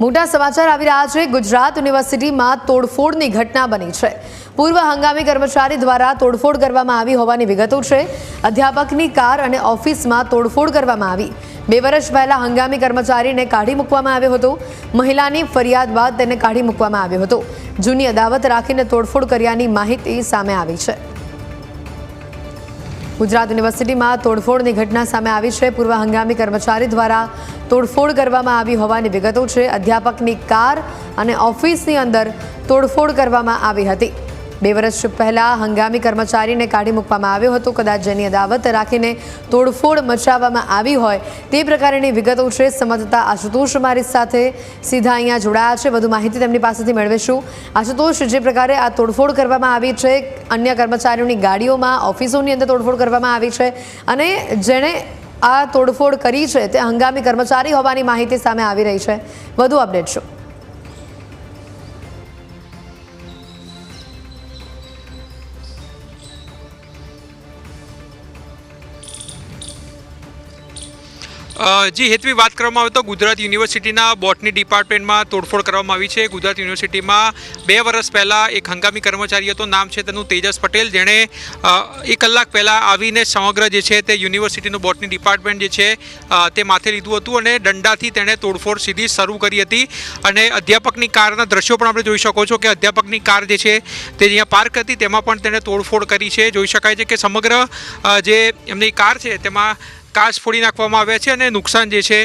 મોટા સમાચાર આવી રહ્યા છે. ગુજરાત યુનિવર્સિટીમાં તોડફોડની ઘટના બની છે. પૂર્વ હંગામી કર્મચારી દ્વારા તોડફોડ કરવામાં આવી હોવાની વિગતો છે. અધ્યાપકની કાર અને ઓફિસમાં તોડફોડ કરવામાં આવી. બે વર્ષ પહેલાં હંગામી કર્મચારીને કાઢી મૂકવામાં આવ્યો હતો. મહિલાની ફરિયાદ બાદ તેને કાઢી મૂકવામાં આવ્યો હતો. જૂની અદાવત રાખીને તોડફોડ કર્યાની માહિતી સામે આવી છે. ગુજરાત યુનિવર્સિટીમાં તોડફોડની ઘટના સામે આવી છે. પૂર્વ હંગામી કર્મચારી દ્વારા તોડફોડ કરવામાં આવી હોવાની વિગતો છે. અધ્યાપકની કાર અને ઓફિસની અંદર તોડફોડ કરવામાં આવી હતી. બે વર્ષ પહેલા હંગામી કર્મચારીને કાઢી મૂકવામાં આવ્યો હતો. કદાચ જેની અદાવત રાખીને તોડફોડ મચાવવામાં આવી હોય તે પ્રકારની વિગતો છે સમજતા આશુતોષ મારી સાથે સીધા અહીંયા જોડાયા છે. વધુ માહિતી તેમની પાસેથી મેળવીશું. આશુતોષ, જે પ્રકારે આ તોડફોડ કરવામાં આવી છે, અન્ય કર્મચારીઓની ગાડીઓમાં, ઓફિસોની અંદર તોડફોડ કરવામાં આવી છે અને જેણે આ તોડફોડ કરી છે તે હંગામી કર્મચારી હોવાની માહિતી સામે આવી રહી છે. વધુ અપડેટ શું? જી, હેતવી વાત કરવામાં આવે તો ગુજરાત યુનિવર્સિટીના બોટની ડિપાર્ટમેન્ટમાં તોડફોડ કરવામાં આવી છે. ગુજરાત યુનિવર્સિટીમાં બે વર્ષ પહેલાં એક હંગામી કર્મચારી હતો. નામ છે તેનું તેજસ પટેલ. જેણે એક કલાક પહેલાં આવીને સમગ્ર જે છે તે યુનિવર્સિટીનું બોટની ડિપાર્ટમેન્ટ જે છે તે માથે લીધું હતું અને દંડાથી તેણે તોડફોડ સીધી શરૂ કરી હતી. અને અધ્યાપકની કારના દ્રશ્યો પણ આપણે જોઈ શકો છો કે અધ્યાપકની કાર જે છે તે અહીંયા પાર્ક હતી. તેમાં પણ તેણે તોડફોડ કરી છે. જોઈ શકાય છે કે સમગ્ર જે એમની કાર છે તેમાં કાચ ફોડી નાખવામાં આવ્યા છે અને નુકસાન જે છે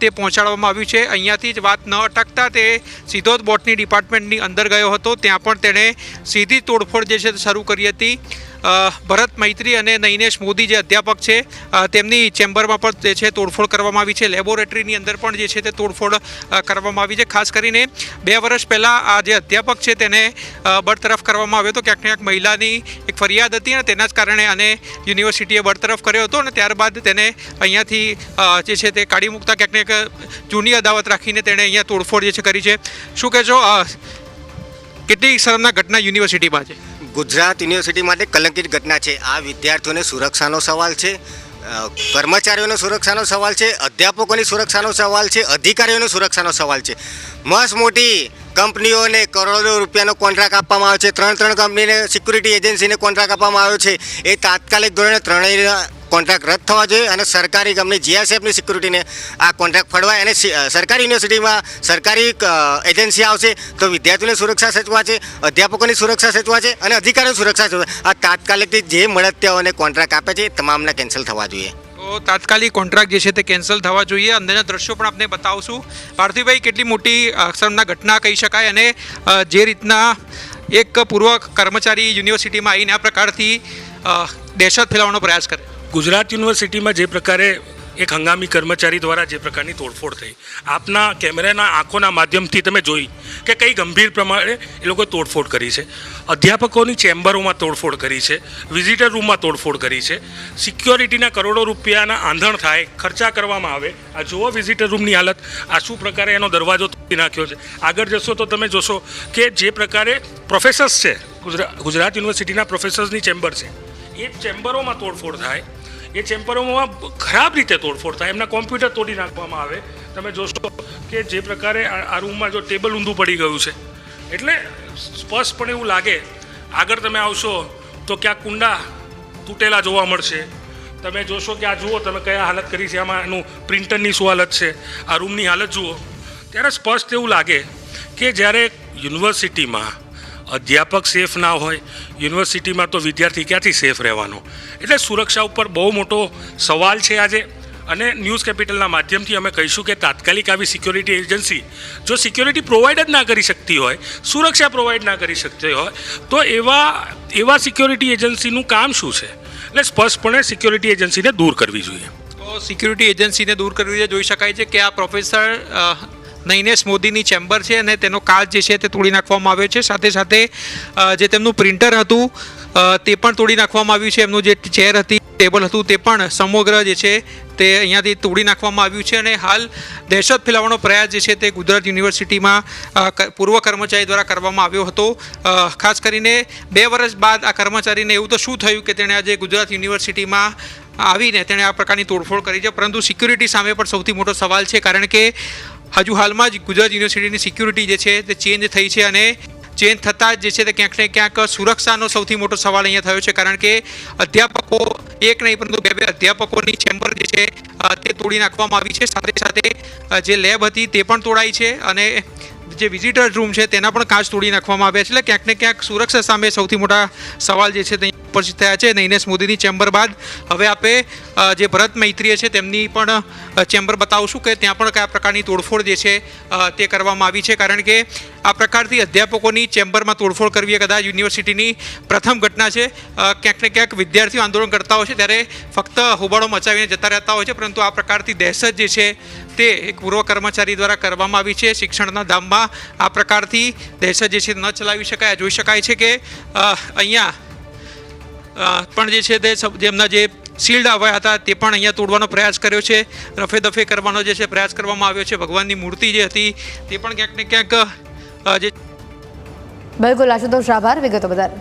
તે પહોંચાડવામાં આવ્યું છે. અહીંયાથી જ વાત ન અટકતા તે સીધો જ બોટની ડિપાર્ટમેન્ટની અંદર ગયો હતો. ત્યાં પણ તેણે સીધી તોડફોડ જે છે શરૂ કરી હતી. ભરત મૈત્રી અને નૈનેશ મોદી જે અધ્યાપક છે તેમની ચેમ્બરમાં પણ જે છે તોડફોડ કરવામાં આવી છે. લેબોરેટરીની અંદર પણ જે છે તે તોડફોડ કરવામાં આવી છે. ખાસ કરીને બે વર્ષ પહેલાં આ જે અધ્યાપક છે તેને બરતરફ કરવામાં આવ્યો હતો. ક્યાંક ક્યાંક મહિલાની એક ફરિયાદ હતી અને તેના જ કારણે આને યુનિવર્સિટીએ બરતરફ કર્યો હતો અને ત્યારબાદ તેને અહીંયાથી જે છે તે કાઢી મૂકતા ક્યાંક ને જૂની અદાવત રાખીને તેણે અહીંયા તોડફોડ જે છે કરી છે. શું કહેશો? કેટલી શરમના ઘટના યુનિવર્સિટીમાં છે? ગુજરાત યુનિવર્સિટી માટે કલંકિત ઘટના છે. આ વિદ્યાર્થીઓને સુરક્ષાનો સવાલ છે કર્મચારીઓનો સુરક્ષાનો સવાલ છે, અધ્યાપકોની સુરક્ષાનો સવાલ છે, અધિકારીઓની સુરક્ષાનો સવાલ છે. મસ્ત મોટી કંપનીઓને કરોડો રૂપિયાનો કોન્ટ્રાક્ટ આપવામાં આવ્યો છે. ત્રણ ત્રણ કંપનીને, સિક્યુરિટી એજન્સીને કોન્ટ્રાક્ટ આપવામાં આવ્યો છે. એ તાત્કાલિક ધોરણે ત્રણેય કોન્ટ્રાક્ટ રદ થવા જોઈએ અને સરકારી કંપની જીએસએફની સિક્યુરિટીને આ કોન્ટ્રાક્ટ ફળવાય અને સરકારી યુનિવર્સિટીમાં સરકારી એજન્સી આવશે તો વિદ્યાર્થીઓની સુરક્ષા સચવા છે, અધ્યાપકોની સુરક્ષા સચવા છે અને અધિકારીઓની સુરક્ષા સચવા આ તાત્કાલિકથી જે મળતિયાઓને કોન્ટ્રાક્ટ આપે છે તમામના કેન્સલ થવા જોઈએ. તો તાત્કાલિક કોન્ટ્રાક્ટ જે છે તે કેન્સલ થવા જોઈએ. અંદરના દ્રશ્યો પણ આપણે બતાવશું. પાર્થિવભાઈ, કેટલી મોટી અક્ષરના ઘટના કહી શકાય અને જે રીતના એક પૂર્વ કર્મચારી યુનિવર્સિટીમાં આવીને આ પ્રકારથી દહેશત ફેલાવવાનો પ્રયાસ કરે. ગુજરાત યુનિવર્સિટીમાં જે પ્રકારે એક હંગામી કર્મચારી દ્વારા જે પ્રકારની તોડફોડ થઈ, આપના કેમેરાના આંખોના માધ્યમથી તમે જોઈ કે કઈ ગંભીર પ્રમાણે એ લોકોએ તોડફોડ કરી છે. અધ્યાપકોની ચેમ્બરોમાં તોડફોડ કરી છે, વિઝિટર રૂમમાં તોડફોડ કરી છે. સિક્યોરિટીના કરોડો રૂપિયાના આંધણ થાય, ખર્ચા કરવામાં આવે. આ જુઓ વિઝિટર રૂમની હાલત, આ શું પ્રકારે એનો દરવાજો તોડી નાખ્યો છે. આગળ જશો તો તમે જોશો કે જે પ્રકારે પ્રોફેસર્સ છે ગુજરાત યુનિવર્સિટીના પ્રોફેસર્સની ચેમ્બર છે. એ ચેમ્બરોમાં તોડફોડ થાય એ ચેમ્બરોમાં ખરાબ રીતે તોડફોડ થાય. એમના કોમ્પ્યુટર તોડી નાખવામાં આવે. તમે જોશો કે જે પ્રકારે આ રૂમમાં જો ટેબલ ઊંધું પડી ગયું છે. એટલે સ્પષ્ટપણે એવું લાગે, આગળ તમે આવશો તો ક્યાંક કુંડા તૂટેલા જોવા મળશે. તમે જોશો કે આ જુઓ તમે કયા હાલત કરી છે. આમાં એનું પ્રિન્ટરની શું હાલત છે. આ રૂમની હાલત જુઓ. ત્યારે સ્પષ્ટ એવું લાગે કે જ્યારે યુનિવર્સિટીમાં અધ્યાપક સેફ ના હોય, યુનિવર્સિટીમાં તો વિદ્યાર્થી ક્યાંથી સેફ રહેવાનો? એટલે સુરક્ષા ઉપર બહુ મોટો સવાલ છે આજે. અને ન્યૂઝ કેપિટલના માધ્યમથી અમે કહીશું કે તાત્કાલિક આવી સિક્યોરિટી એજન્સી, જો સિક્યોરિટી પ્રોવાઈડ જ ના કરી શકતી હોય, સુરક્ષા પ્રોવાઈડ ના કરી શકતી હોય, તો એવા એવા સિક્યોરિટી એજન્સીનું કામ શું છે? એટલે સ્પષ્ટપણે સિક્યોરિટી એજન્સીને દૂર કરવી જોઈએ. તો સિક્યુરિટી એજન્સીને દૂર કરવી જોઈએ. જોઈ શકાય છે કે આ પ્રોફેસર નૈનેશ મોદીની ચેમ્બર છે અને તેનો કાચ જે છે તે તોડી નાખવામાં આવ્યો છે. સાથે સાથે જે તેમનું પ્રિન્ટર હતું તે પણ તોડી નાખવામાં આવ્યું છે. એમનું જે ચેર હતી, ટેબલ હતું, તે પણ સમગ્ર જે છે તે અહીંયાથી તોડી નાખવામાં આવ્યું છે. અને હાલ દહેશત ફેલાવવાનો પ્રયાસ જે છે તે ગુજરાત યુનિવર્સિટીમાં પૂર્વ કર્મચારી દ્વારા કરવામાં આવ્યો હતો. ખાસ કરીને બે વર્ષ બાદ આ કર્મચારીને એવું તો શું થયું કે તેણે આજે ગુજરાત યુનિવર્સિટીમાં આવીને તેણે આ પ્રકારની તોડફોડ કરી છે. પરંતુ સિક્યુરિટી સામે પણ સૌથી મોટો સવાલ છે. કારણ કે હજુ હાલમાં જ ગુજરાત યુનિવર્સિટીની સિક્યુરિટી જે છે તે ચેન્જ થઈ છે અને ચેન્જ થતાં જ છે તે ક્યાંક ને ક્યાંક સુરક્ષાનો સૌથી મોટો સવાલ અહીંયા થયો છે. કારણ કે અધ્યાપકો એક નહીં, પરંતુ બે બે અધ્યાપકોની ચેમ્બર જે છે તે તોડી નાખવામાં આવી છે. સાથે સાથે જે લેબ હતી તે પણ તોડાઈ છે અને જે વિઝિટર રૂમ છે તેના પણ કાચ તોડી નાખવામાં આવ્યા છે. એટલે ક્યાંક ને ક્યાંક સુરક્ષા સામે સૌથી મોટા સવાલ જે છે તે ઉપસ્થિત થયા છે અને નૈનેશ મોદીની ચેમ્બર બાદ હવે આપે જે ભરત મૈત્રીએ છે તેમની પણ ચેમ્બર બતાવશું કે ત્યાં પણ કયા પ્રકારની તોડફોડ જે છે તે કરવામાં આવી છે. કારણ કે આ પ્રકારથી અધ્યાપકોની ચેમ્બરમાં તોડફોડ કરવી એ કદાચ યુનિવર્સિટીની પ્રથમ ઘટના છે. ક્યાંક ને ક્યાંક વિદ્યાર્થીઓ આંદોલન કરતા હોય છે, ત્યારે ફક્ત હોબાળો મચાવીને જતા રહેતા હોય છે, પરંતુ આ પ્રકારથી દહેશત જે છે તે એક પૂર્વ કર્મચારી દ્વારા કરવામાં આવી છે. શિક્ષણના ધામમાં આ પ્રકારથી દહેશત જે છે ન ચલાવી શકાય. જોઈ શકાય છે કે અહીંયા પણ જે છે તે જેમના જે શિલ્ડ આવ્યા હતા તે પણ અહીંયા તોડવાનો પ્રયાસ કર્યો છે. રફે દફે કરવાનો જે છે પ્રયાસ કરવામાં આવ્યો છે. ભગવાનની મૂર્તિ જે હતી તે પણ ક્યાંક ને ક્યાંક જે બિલકુલ આશુતોષ આભાર. વિગતો બદલ.